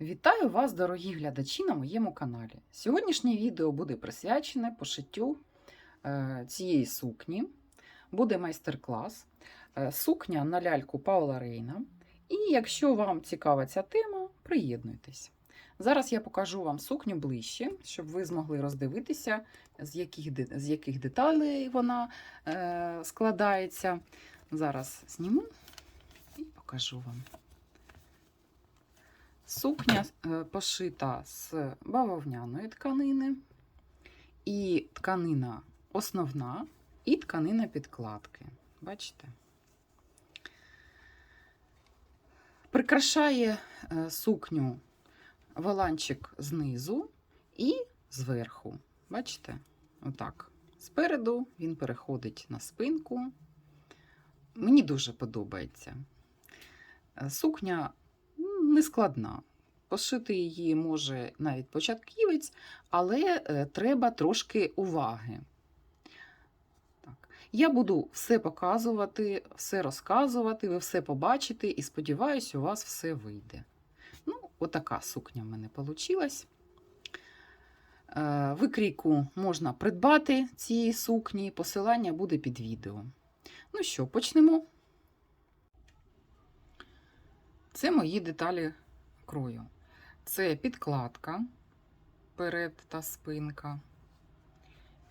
Вітаю вас, дорогі глядачі, на моєму каналі. Сьогоднішнє відео буде присвячене пошиттю е, цієї сукні. Буде майстер-клас. Е, сукня на ляльку Паула Рейна. І якщо вам цікава ця тема, приєднуйтесь. Зараз я покажу вам сукню ближче, щоб ви змогли роздивитися, з яких, з яких деталей вона е, складається. Зараз зніму і покажу вам. Сукня е, пошита з бавовняної тканини, і тканина основна, і тканина підкладки. Бачите? Прикрашає е, сукню воланчик знизу і зверху. Бачите? Отак. Спереду він переходить на спинку. Мені дуже подобається. Е, Сукня не складна. Пошити її може навіть початківець, але е, треба трошки уваги. Так. Я буду все показувати, все розказувати, ви все побачите і сподіваюся, у вас все вийде. Ну, отака сукня в мене вийшла. Викрійку можна придбати цієї сукні, посилання буде під відео. Ну що, почнемо. Це мої деталі крою. Це підкладка, перед та спинка.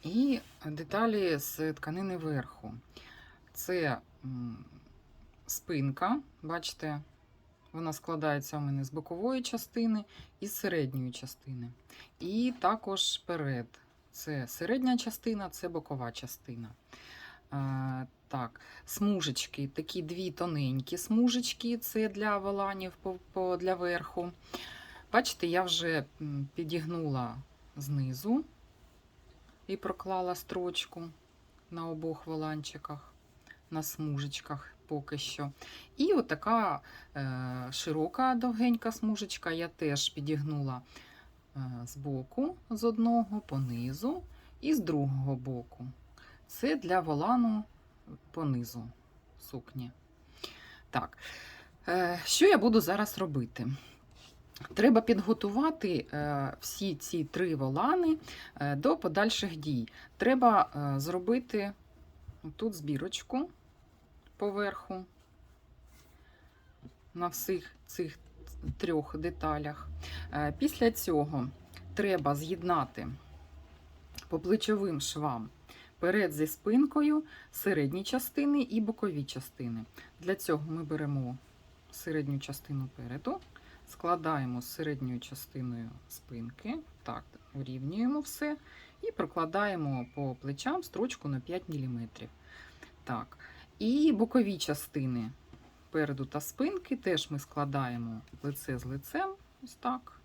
І деталі з тканини верху. Це спинка, бачите, вона складається у мене з бокової частини і з середньої частини. І також перед. Це середня частина, це бокова частина. Так, смужечки, такі дві тоненькі смужечки, це для по, для верху. Бачите, я вже підігнула знизу і проклала строчку на обох воланчиках, на смужечках поки що. І отака е, широка довгенька смужечка я теж підігнула е, з боку, з одного, понизу і з другого боку. Це для волану по низу сукні. Так, е, що я буду зараз робити? Треба підготувати е, всі ці три волани е, до подальших дій. Треба зробити тут збірочку поверху на всіх цих трьох деталях. Після цього треба з'єднати по плечовим швам перед зі спинкою, середні частини і бокові частини. Для цього ми беремо середню частину переду, складаємо з середньою частиною спинки, так, урівнюємо все і прокладаємо по плечам строчку на 5 мм. Так. І бокові частини переду та спинки теж ми складаємо лице з лицем. Ось так.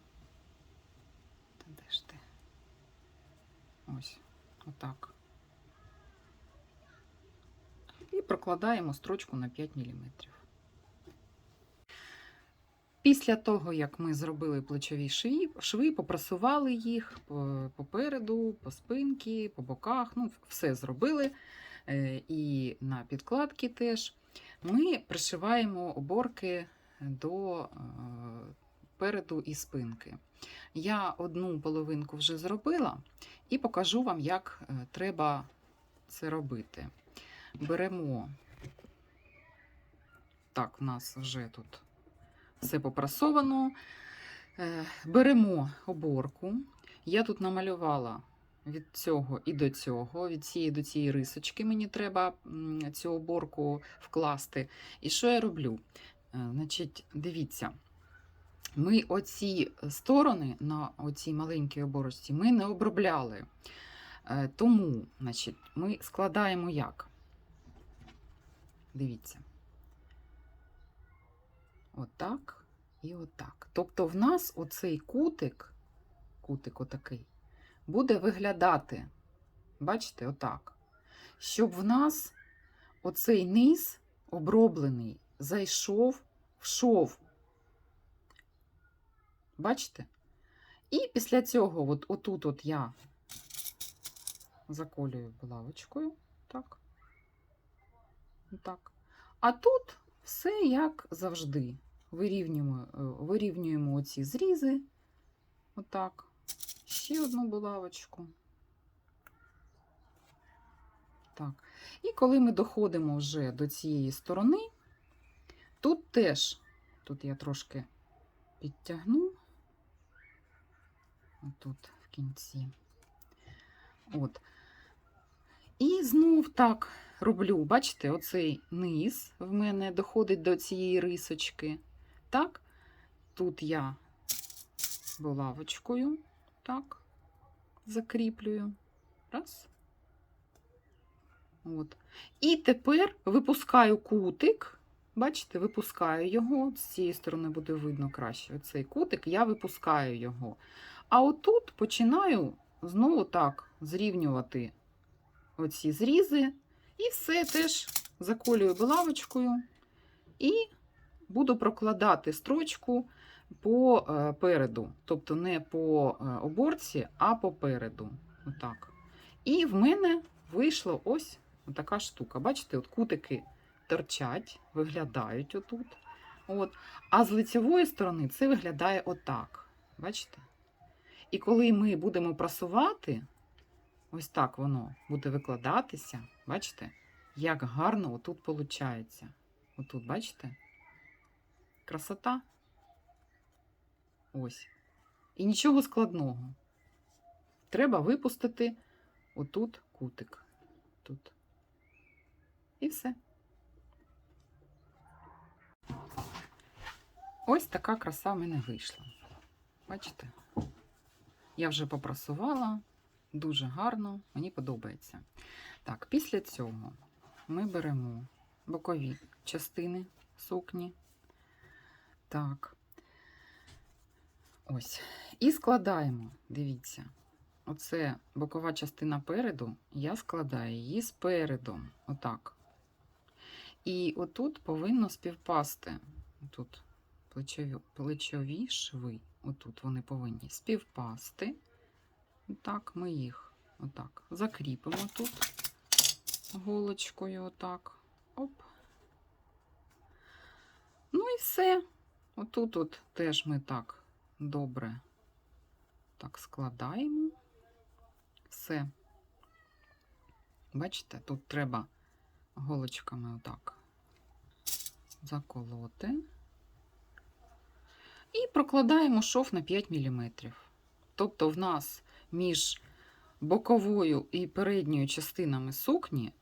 Та де ж ти? Ось, отак. І прокладаємо строчку на 5 мм. Після того, як ми зробили плечові шви, шви попрасували їх попереду, по спинці, по боках, ну, все зробили. Е, І на підкладки теж. Ми пришиваємо оборки до е, переду і спинки. Я одну половинку вже зробила і покажу вам, як е, треба це робити. Беремо, так, в нас вже тут все попрасовано. Е, Беремо оборку. Я тут намалювала від цього і до цього, від цієї до цієї рисочки мені треба цю оборку вкласти. І що я роблю? Е, Значить, дивіться, ми оці сторони на оцій маленькій оборочці ми не обробляли. Е, Тому, значить, ми складаємо як? Дивіться. Отак і отак. Тобто в нас оцей кутик, кутик отакий, буде виглядати, бачите, отак. Щоб в нас оцей низ оброблений зайшов в шов. Бачите? І після цього, от, отут от я заколюю булавочкою. Так. Так. А тут все як завжди. вирівнюємо, е, вирівнюємо оці зрізи. Отак. Ще одну булавочку. Так. І коли ми доходимо вже до цієї сторони, тут теж, тут я трошки підтягну, отут в кінці. От. І знов так роблю, бачите, оцей низ в мене доходить до цієї рисочки. Так, тут я булавочкою так закріплюю. Раз. От. І тепер випускаю кутик. Бачите, випускаю його. З цієї сторони буде видно краще. Оцей кутик, я випускаю його. А отут починаю знову так зрівнювати оці зрізи. І все теж заколюю булавочкою і буду прокладати строчку по е. Тобто не по е, оборці, а попереду. Отак. І в мене вийшла ось така штука. Бачите, от кутики торчать, виглядають отут. От. А з лицевої сторони це виглядає отак. Бачите? І коли ми будемо прасувати, ось так воно буде викладатися. Бачите, як гарно отут виходить. Отут, бачите? Красота. Ось. І нічого складного. Треба випустити отут кутик. Тут. І все. Ось така краса в мене вийшла. Бачите? Я вже попрасувала, дуже гарно, мені подобається. Так, після цього ми беремо бокові частини сукні. Так. Ось. І складаємо, дивіться, оце бокова частина переду, я складаю її спереду. Отак. І отут повинно співпасти. Тут плечові, плечові шви. Отут вони повинні співпасти. Отак, ми їх отак закріпимо тут голочкою, отак. Оп. Ну і все. Отут от теж ми так добре так складаємо. Все. Бачите, тут треба голочками отак заколоти. І прокладаємо шов на 5 мм. Тобто, в нас між боковою і передньою частинами сукні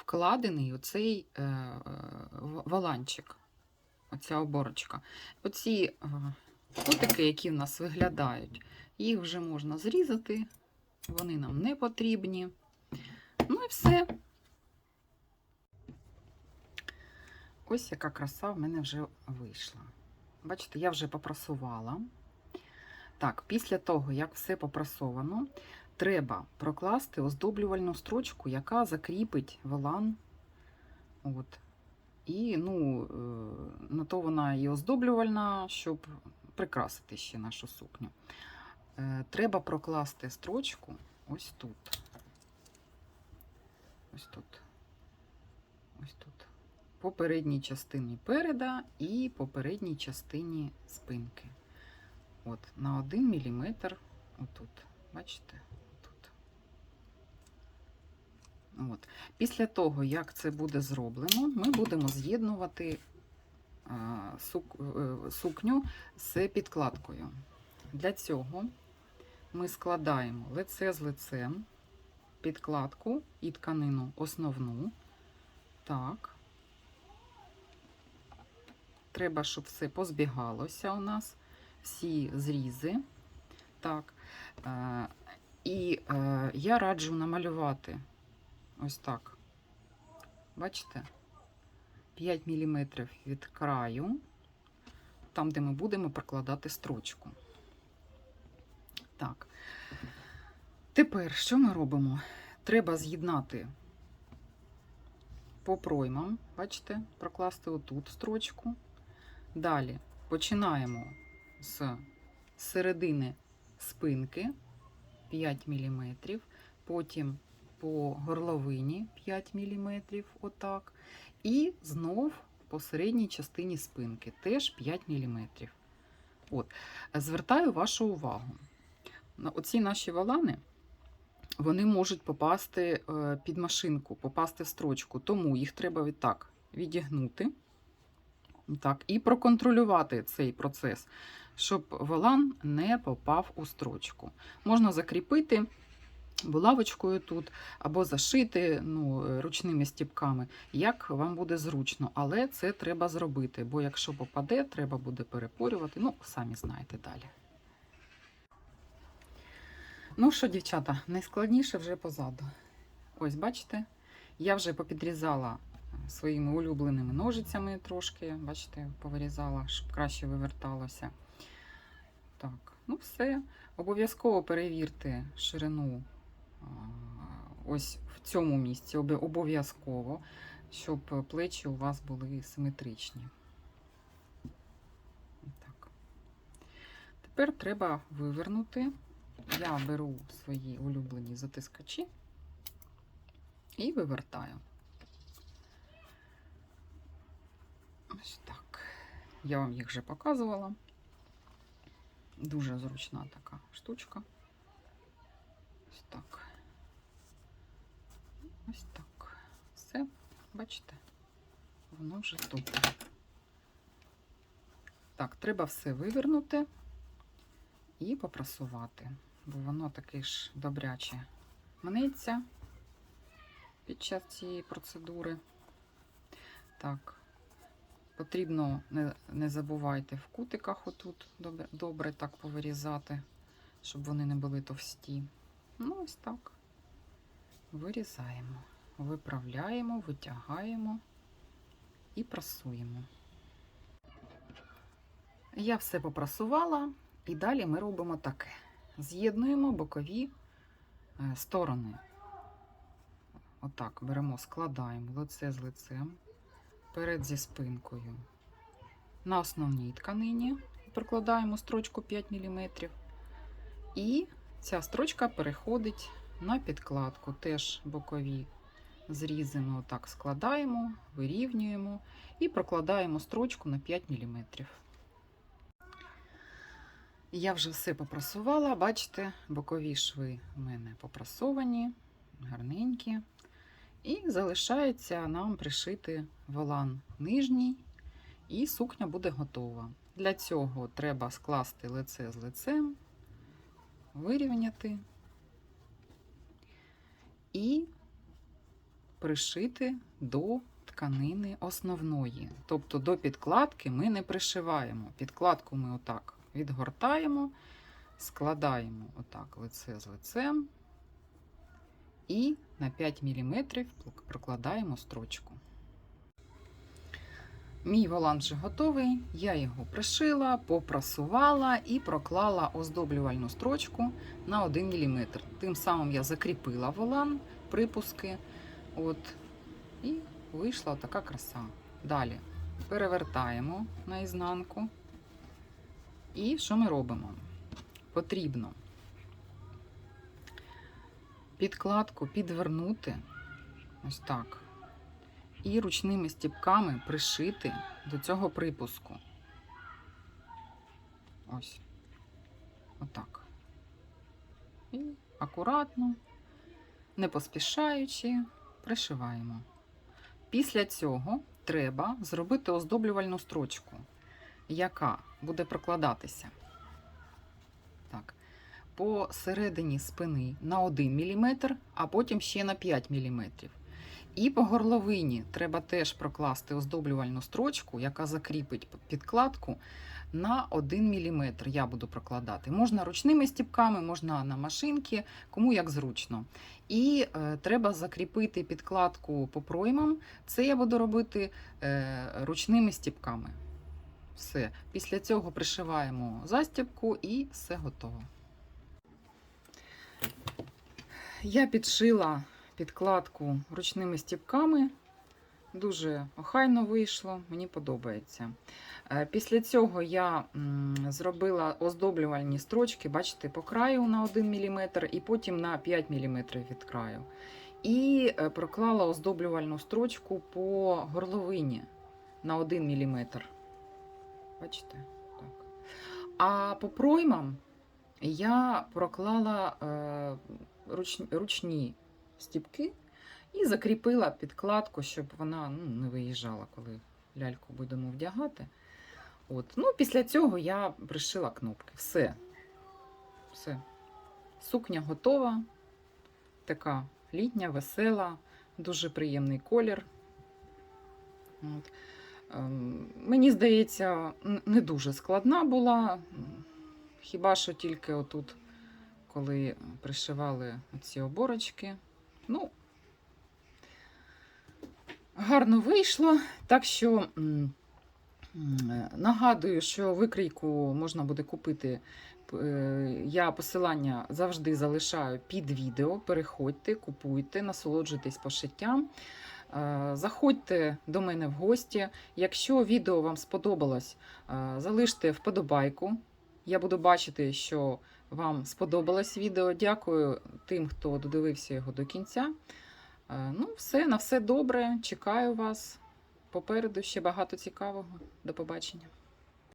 вкладений оцей е, е, валанчик, оця оборочка. Оці е, кутики, які в нас виглядають, їх вже можна зрізати, вони нам не потрібні. Ну і все. Ось яка краса в мене вже вийшла. Бачите, я вже попрасувала. Так, після того, як все попрасовано, треба прокласти оздоблювальну строчку, яка закріпить волан. От. І ну, е, на то вона і оздоблювальна, щоб прикрасити ще нашу сукню. Е, Треба прокласти строчку ось тут. Ось тут. Ось тут. По передній частині переда і по передній частині спинки. От, на 1 мм отут. Бачите? Тут. От. Після того, як це буде зроблено, ми будемо з'єднувати е, сукню з підкладкою. Для цього ми складаємо лице з лицем, підкладку і тканину основну. Так. Треба, щоб все позбігалося у нас, всі зрізи. Так. Е, і е, я раджу намалювати ось так. Бачите? 5 мм від краю, там, де ми будемо прокладати строчку. Так. Тепер, що ми робимо? Треба з'єднати по проймам, бачите, прокласти отут строчку. Далі починаємо з середини спинки 5 мм, потім по горловині 5 мм, отак. І знов по середній частині спинки, теж 5 мм. От. Звертаю вашу увагу. Оці наші валани вони можуть попасти е, під машинку, попасти в строчку, тому їх треба відтак відігнути так, і проконтролювати цей процес, щоб валан не попав у строчку. Можна закріпити булавочкою тут, або зашити ну, е, ручними стіпками, як вам буде зручно. Але це треба зробити, бо якщо попаде, треба буде перепорювати. Ну, самі знаєте далі. Ну що, дівчата, найскладніше вже позаду. Ось, бачите, я вже попідрізала своїми улюбленими ножицями трошки, бачите, повирізала, щоб краще виверталося. Так, ну все. Обов'язково перевірте ширину ось в цьому місці, обов'язково, щоб плечі у вас були симетричні. Так. Тепер треба вивернути. Я беру свої улюблені затискачі і вивертаю. Ось так. Я вам їх вже показувала. Дуже зручна така штучка. Ось так. Ось так. Все, бачите, воно вже тут. Так, треба все вивернути і попрасувати, бо воно таке ж добряче мнеться під час цієї процедури. Так, потрібно, не, не забувайте в кутиках отут добре, добре так повирізати, щоб вони не були товсті. Ну, ось так. Вирізаємо, виправляємо, витягаємо і прасуємо. Я все попрасувала, і далі ми робимо таке. З'єднуємо бокові е, сторони. Отак беремо, складаємо лице з лицем, перед зі спинкою. На основній тканині прокладаємо строчку 5 мм. І ця строчка переходить на підкладку, теж бокові зрізи ми отак складаємо, вирівнюємо і прокладаємо строчку на 5 мм. Я вже все попрасувала, бачите, бокові шви в мене попрасовані, гарненькі. І залишається нам пришити волан нижній, і сукня буде готова. Для цього треба скласти лице з лицем, вирівняти і пришити до тканини основної. Тобто до підкладки ми не пришиваємо. Підкладку ми отак відгортаємо, складаємо отак лице з лицем і на 5 мм прокладаємо строчку. Мій волан вже готовий, я його пришила, попрасувала і проклала оздоблювальну строчку на 1 мм. Тим самим я закріпила волан, припуски. От, і вийшла така краса. Далі перевертаємо наізнанку. І що ми робимо? Потрібно підкладку підвернути ось так. І ручними стіпками пришити до цього припуску. Ось. Отак. І акуратно, не поспішаючи, пришиваємо. Після цього треба зробити оздоблювальну строчку, яка буде прокладатися. Так. По середині спини на 1 мм, а потім ще на 5 мм. І по горловині треба теж прокласти оздоблювальну строчку, яка закріпить підкладку на 1 мм. Я буду прокладати. Можна ручними стіпками, можна на машинки, кому як зручно. І е, треба закріпити підкладку по проймам. Це я буду робити е, ручними стіпками. Все. Після цього пришиваємо застібку і все готово. Я підшила підкладку ручними стіпками. Дуже охайно вийшло, мені подобається. Е, Після цього я зробила оздоблювальні строчки, бачите, по краю на 1 мм і потім на 5 мм від краю. І е, проклала оздоблювальну строчку по горловині. на 1 мм. Бачите? Так. А по проймам я проклала е, руч, ручні стіпки і закріпила підкладку, щоб вона ну, не виїжджала, коли ляльку будемо вдягати. От. Ну, після цього я пришила кнопки. Все. Все. Сукня готова. Така літня, весела, дуже приємний колір. От. Ем, Мені здається, не дуже складна була. Хіба що тільки отут, коли пришивали ці оборочки. Ну, гарно вийшло. Так що нагадую, що викрійку можна буде купити. Е, Я посилання завжди залишаю під відео. Переходьте, купуйте, насолоджуйтесь пошиттям. Е, Заходьте до мене в гості. Якщо відео вам сподобалось, е, залиште вподобайку. Я буду бачити, що вам сподобалось відео. Дякую тим, хто додивився його до кінця. Е, Ну, все, на все добре. Чекаю вас. Попереду ще багато цікавого. До побачення.